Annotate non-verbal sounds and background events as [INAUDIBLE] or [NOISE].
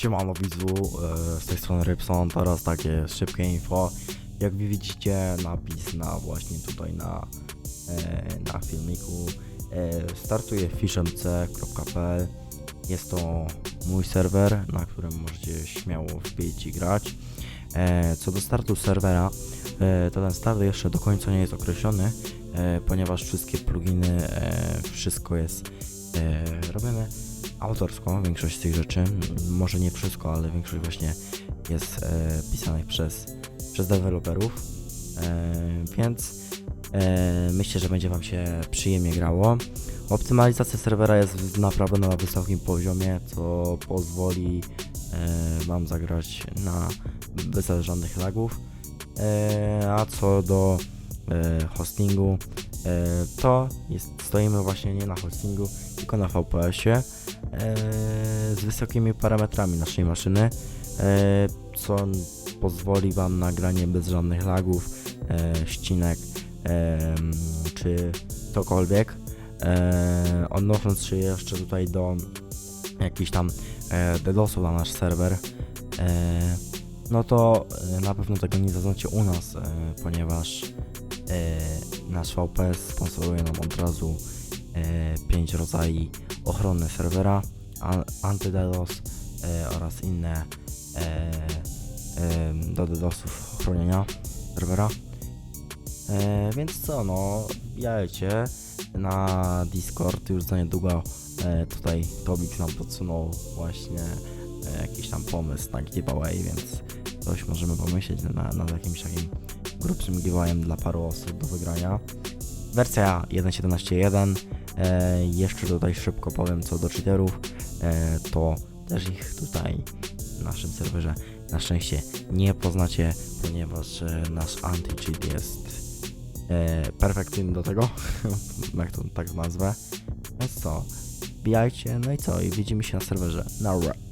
Siemano widzu, e, z tej strony Rybson, teraz takie szybkie info. Jak wy widzicie napis na właśnie tutaj na, e, na filmiku e, startuje fishmc.pl Jest to mój serwer, na którym możecie śmiało wbić i grać. Co do startu serwera, to ten start jeszcze do końca nie jest określony, ponieważ wszystkie pluginy, wszystko jest robione autorsko, większość z tych rzeczy, może nie wszystko, ale większość właśnie jest e, pisanych przez, przez deweloperów, e, więc e, myślę, że będzie Wam się przyjemnie grało. Optymalizacja serwera jest naprawdę na wysokim poziomie, co pozwoli e, Wam zagrać na bez żadnych lagów. E, a co do e, hostingu, to jest, stoimy właśnie nie na hostingu, tylko na VPS-ie e, z wysokimi parametrami naszej maszyny, e, co pozwoli Wam na granie bez żadnych lagów, e, ścinek e, czy cokolwiek. E, odnosząc się jeszcze tutaj do jakichś tam e, DDoSów na nasz serwer, e, no to e, na pewno tego nie zaznacie u nas, e, ponieważ e, nasz VPS sponsoruje nam od razu e, 5 rodzajów ochrony serwera, an- antyDDoS e, oraz inne e, e, do DDoSów ochronienia serwera. E, więc co, no, wbijajcie na Discord, już za niedługo e, tutaj Tobik nam podsunął właśnie e, jakiś tam pomysł na giveaway, więc coś możemy pomyśleć na, nad jakimś takim grubszym giveawayem dla paru osób do wygrania. Wersja 1.17.1 e, Jeszcze tutaj szybko powiem co do cheaterów e, To też ich tutaj w naszym serwerze na szczęście nie poznacie Ponieważ e, nasz anti-cheat jest perfekcyjny do tego [LAUGHS] Jak to tak nazwę Więc co, wbijajcie, no i co, i widzimy się na serwerze. Nara.